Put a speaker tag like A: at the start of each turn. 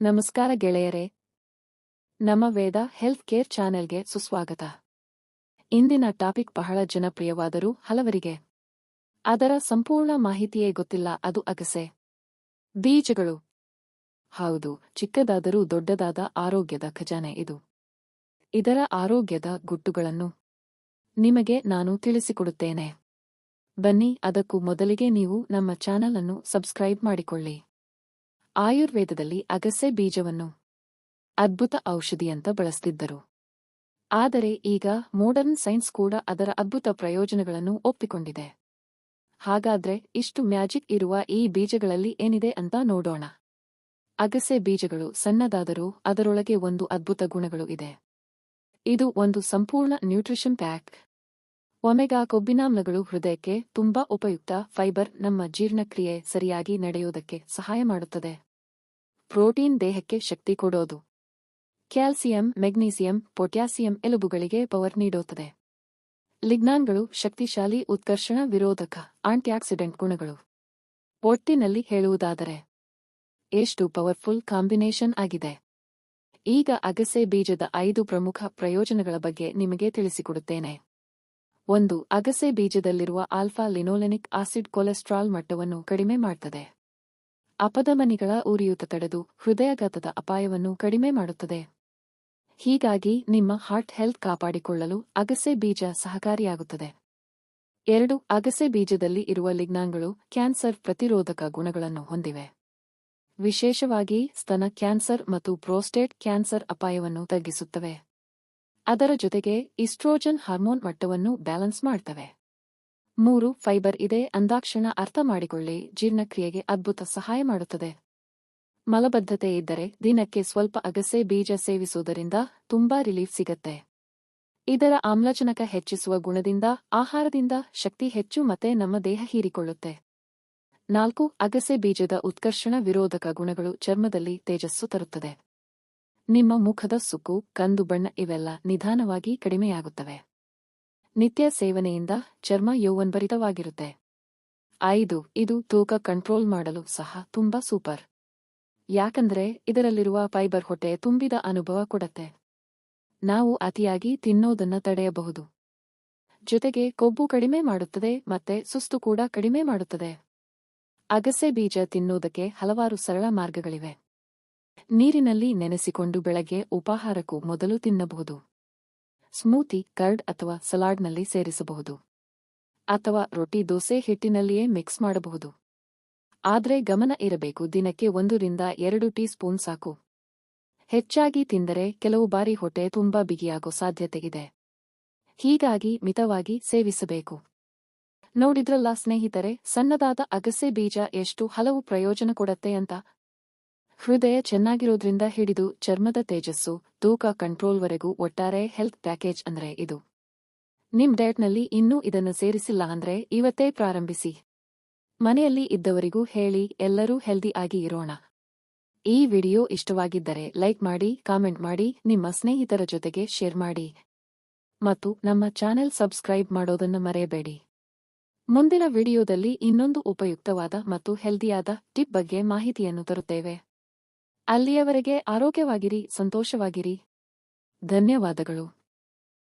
A: ನಮಸ್ಕಾರ ಗೆಳೆಯರೇ. ನಮ್ಮ ವೇದ ಹೆಲ್ತ್ ಕೇರ್ ಚಾನೆಲ್ಗೆ ಸುಸ್ವಾಗತ. ಇಂದಿನ ಟಾಪಿಕ್ ಬಹಳ ಜನಪ್ರಿಯವಾದರೂ ಹಲವರಿಗೆ. ಅದರ ಸಂಪೂರ್ಣ ಮಾಹಿತಿಯೇ ಗೊತ್ತಿಲ್ಲ, ಅದು ಅಗಸೆ. ಬೀಜಗಳು. ಹೌದು, ಚಿಕ್ಕದಾದರೂ ದೊಡ್ಡದಾದ ಆರೋಗ್ಯದ ಖಜಾನೆ ಇದು. ಇದರ ಆರೋಗ್ಯದ ಗುಟ್ಟುಗಳನ್ನು ನಿಮಗೆ ನಾನು ತಿಳಿಸಿಕೊಡುತ್ತೇನೆ. ಬನ್ನಿ, ಅದಕ್ಕೂ ಮೊದಲಿಗೆ ನೀವು ನಮ್ಮ ಚಾನಲ್ ಅನ್ನು ಸಬ್ಸ್ಕ್ರೈಬ್ ಮಾಡಿಕೊಳ್ಳಿ. ಆಯುರ್ವೇದದಲ್ಲಿ ಅಗಸೆ ಬೀಜವನ್ನು ಅದ್ಭುತ ಔಷಧಿಯಂತ ಬಳಸ್ತಿದ್ದರು. ಆದರೆ ಈಗ ಮೋಡರ್ನ್ ಸೈನ್ಸ್ ಕೂಡ ಅದರ ಅದ್ಭುತ ಪ್ರಯೋಜನಗಳನ್ನು ಒಪ್ಪಿಕೊಂಡಿದೆ. ಹಾಗಾದ್ರೆ ಇಷ್ಟು ಮ್ಯಾಜಿಕ್ ಇರುವ ಈ ಬೀಜಗಳಲ್ಲಿ ಏನಿದೆ ಅಂತ ನೋಡೋಣ. ಅಗಸೆ ಬೀಜಗಳು ಸಣ್ಣದಾದರೂ ಅದರೊಳಗೆ ಒಂದು ಅದ್ಭುತ ಗುಣಗಳು ಇದೆ. ಇದು ಒಂದು ಸಂಪೂರ್ಣ ನ್ಯೂಟ್ರಿಷನ್ ಪ್ಯಾಕ್ ಒಮೆಗಾ ಕೊಬ್ಬಿನಾಮ್ಲಗಳು ಹೃದಯಕ್ಕೆ ತುಂಬಾ ಉಪಯುಕ್ತ ಫೈಬರ್ ನಮ್ಮ ಜೀರ್ಣಕ್ರಿಯೆ ಸರಿಯಾಗಿ ನಡೆಯುವುದಕ್ಕೆ ಸಹಾಯ ಮಾಡುತ್ತದೆ. ಪ್ರೋಟೀನ್ ದೇಹಕ್ಕೆ ಶಕ್ತಿ ಕೊಡೋದು. ಕ್ಯಾಲ್ಸಿಯಂ, ಮೆಗ್ನೀಸಿಯಂ, ಪೊಟ್ಯಾಸಿಯಂ ಎಲುಬುಗಳಿಗೆ ಪವರ್ ನೀಡುತ್ತದೆ. ಲಿಗ್ನಾನ್ಗಳು ಶಕ್ತಿಶಾಲಿ ಉತ್ಕರ್ಷಣ ವಿರೋಧಕ ಆಂಟಿಆಕ್ಸಿಡೆಂಟ್ ಗುಣಗಳು. ಒಟ್ಟಿನಲ್ಲಿ ಹೇಳುವುದಾದರೆ, ಎಷ್ಟು ಪವರ್ಫುಲ್ ಕಾಂಬಿನೇಷನ್ ಆಗಿದೆ. ಈಗ ಅಗಸೆ ಬೀಜದ ಐದು ಪ್ರಮುಖ ಪ್ರಯೋಜನಗಳ ಬಗ್ಗೆ ನಿಮಗೆ ತಿಳಿಸಿಕೊಡುತ್ತೇನೆ. ಒಂದು, ಅಗಸೆ ಬೀಜದಲ್ಲಿರುವ ಆಲ್ಫಾ ಲಿನೋಲೆನಿಕ್ ಆಸಿಡ್ ಕೊಲೆಸ್ಟ್ರಾಲ್ ಮಟ್ಟವನ್ನು ಕಡಿಮೆ ಮಾಡುತ್ತದೆ ಅಪಧಮನಿಗಳ ಉರಿಯೂತ ತಡೆದು ಹೃದಯಾಘಾತದ ಅಪಾಯವನ್ನು ಕಡಿಮೆ ಮಾಡುತ್ತದೆ. ಹೀಗಾಗಿ ನಿಮ್ಮ ಹಾರ್ಟ್ ಹೆಲ್ತ್ ಕಾಪಾಡಿಕೊಳ್ಳಲು ಅಗಸೆ ಬೀಜ ಸಹಕಾರಿಯಾಗುತ್ತದೆ. ಎರಡು, ಅಗಸೆ ಬೀಜದಲ್ಲಿ ಇರುವ ಲಿಗ್ನಾನ್ಗಳು ಕ್ಯಾನ್ಸರ್ ಪ್ರತಿರೋಧಕ ಗುಣಗಳನ್ನು ಹೊಂದಿವೆ. ವಿಶೇಷವಾಗಿ ಸ್ತನ ಕ್ಯಾನ್ಸರ್ ಮತ್ತು ಪ್ರೋಸ್ಟೇಟ್ ಕ್ಯಾನ್ಸರ್ ಅಪಾಯವನ್ನು ತಗ್ಗಿಸುತ್ತವೆ. ಅದರ ಜೊತೆಗೆ ಇಸ್ಟ್ರೋಜನ್ ಹಾರ್ಮೋನ್ ಮಟ್ಟವನ್ನು ಬ್ಯಾಲೆನ್ಸ್ ಮಾಡ್ತವೆ. ಮೂರು, ಫೈಬರ್ ಇದೆ, ಅಂದಾಕ್ಷಣ ಅರ್ಥ ಮಾಡಿಕೊಳ್ಳಿ, ಜೀರ್ಣಕ್ರಿಯೆಗೆ ಅದ್ಭುತ ಸಹಾಯ ಮಾಡುತ್ತದೆ. ಮಲಬದ್ಧತೆ ಇದ್ದರೆ ದಿನಕ್ಕೆ ಸ್ವಲ್ಪ ಅಗಸೆ ಬೀಜ ಸೇವಿಸುವುದರಿಂದ ತುಂಬಾ ರಿಲೀಫ್ ಸಿಗತ್ತೆ. ಇದರ ಆಮ್ಲಜನಕ ಹೆಚ್ಚಿಸುವ ಗುಣದಿಂದ, ಆಹಾರದಿಂದ ಶಕ್ತಿ ಹೆಚ್ಚು ಮತ್ತೆ ನಮ್ಮ ದೇಹ ಹೀರಿಕೊಳ್ಳುತ್ತೆ. ನಾಲ್ಕು, ಅಗಸೆ ಬೀಜದ ಉತ್ಕರ್ಷಣ ವಿರೋಧಕ ಗುಣಗಳು ಚರ್ಮದಲ್ಲಿ ತೇಜಸ್ಸು ತರುತ್ತದೆ. ನಿಮ್ಮ ಮುಖದ ಸುಕ್ಕು, ಕಂದು ಬಣ್ಣ ಇವೆಲ್ಲ ನಿಧಾನವಾಗಿ ಕಡಿಮೆಯಾಗುತ್ತವೆ. ನಿತ್ಯ ಸೇವನೆಯಿಂದ ಚರ್ಮ ಯೌವನ್ಭರಿತವಾಗಿರುತ್ತೆ. ಐದು, ಇದು ತೂಕ ಕಂಟ್ರೋಲ್ ಮಾಡಲು ಸಹ ತುಂಬಾ ಸೂಪರ್. ಯಾಕಂದ್ರೆ ಇದರಲ್ಲಿರುವ ಫೈಬರ್ ಹೊಟ್ಟೆ ತುಂಬಿದ ಅನುಭವ ಕೊಡತ್ತೆ. ನಾವು ಅತಿಯಾಗಿ ತಿನ್ನೋದನ್ನ ತಡೆಯಬಹುದು. ಜೊತೆಗೆ ಕೊಬ್ಬು ಕಡಿಮೆ ಮಾಡುತ್ತದೆ ಮತ್ತೆ ಸುಸ್ತು ಕೂಡ ಕಡಿಮೆ ಮಾಡುತ್ತದೆ. ಅಗಸೆ ಬೀಜ ತಿನ್ನುವುದಕ್ಕೆ ಹಲವಾರು ಸರಳ ಮಾರ್ಗಗಳಿವೆ. ನೀರಿನಲ್ಲಿ ನೆನೆಸಿಕೊಂಡು ಬೆಳಗ್ಗೆ ಉಪಾಹಾರಕ್ಕೂ ಮೊದಲು ತಿನ್ನಬಹುದು. ಸ್ಮೂತಿ, ಕರ್ಡ್ ಅಥವಾ ಸಲಾಡ್ನಲ್ಲಿ ಸೇರಿಸಬಹುದು. ಅಥವಾ ರೊಟ್ಟಿ, ದೋಸೆ ಹಿಟ್ಟಿನಲ್ಲಿಯೇ ಮಿಕ್ಸ್ ಮಾಡಬಹುದು. ಆದರೆ ಗಮನ ಇರಬೇಕು, ದಿನಕ್ಕೆ ಒಂದರಿಂದ ಎರಡು ಟೀ ಸ್ಪೂನ್ ಸಾಕು. ಹೆಚ್ಚಾಗಿ ತಿಂದರೆ ಕೆಲವು ಬಾರಿ ಹೊಟ್ಟೆ ತುಂಬಾ ಬಿಗಿಯಾಗೋ ಸಾಧ್ಯತೆಗಿದೆ ಹೀಗಾಗಿ ಮಿತವಾಗಿ ಸೇವಿಸಬೇಕು. ನೋಡಿದ್ರಲ್ಲ ಸ್ನೇಹಿತರೆ, ಸಣ್ಣದಾದ ಅಗಸೆ ಬೀಜ ಎಷ್ಟು ಹಲವು ಪ್ರಯೋಜನ ಕೊಡತ್ತೆ ಅಂತ ಹೃದಯ ಚೆನ್ನಾಗಿರೋದ್ರಿಂದ ಹಿಡಿದು ಚರ್ಮದ ತೇಜಸ್ಸು, ತೂಕ ಕಂಟ್ರೋಲ್ವರೆಗೂ ಒಟ್ಟಾರೆ ಹೆಲ್ತ್ ಪ್ಯಾಕೇಜ್ ಅಂದ್ರೆ ಇದು. ನಿಮ್ ಡಯಟ್ನಲ್ಲಿ ಇನ್ನೂ ಇದನ್ನು ಸೇರಿಸಿಲ್ಲ ಅಂದ್ರೆ ಇವತ್ತೇ ಪ್ರಾರಂಭಿಸಿ. ಮನೆಯಲ್ಲಿ ಇದ್ದವರಿಗೂ ಹೇಳಿ, ಎಲ್ಲರೂ ಹೆಲ್ದಿ ಆಗಿ ಇರೋಣ. ಈ ವಿಡಿಯೋ ಇಷ್ಟವಾಗಿದ್ದರೆ ಲೈಕ್ ಮಾಡಿ, ಕಾಮೆಂಟ್ ಮಾಡಿ, ನಿಮ್ಮ ಸ್ನೇಹಿತರ ಜೊತೆಗೆ ಶೇರ್ ಮಾಡಿ. ಮತ್ತು ನಮ್ಮ ಚಾನೆಲ್ ಸಬ್ಸ್ಕ್ರೈಬ್ ಮಾಡೋದನ್ನು ಮರೆಯಬೇಡಿ. ಮುಂದಿನ ವಿಡಿಯೋದಲ್ಲಿ ಇನ್ನೊಂದು ಉಪಯುಕ್ತವಾದ ಮತ್ತು ಹೆಲ್ದಿಯಾದ ಟಿಪ್ ಬಗ್ಗೆ ಮಾಹಿತಿಯನ್ನು ತರುತ್ತೇವೆ. ಅಲ್ಲಿಯವರೆಗೆ ಆರೋಗ್ಯವಾಗಿರಿ ಸಂತೋಷವಾಗಿರಿ. ಧನ್ಯವಾದಗಳು.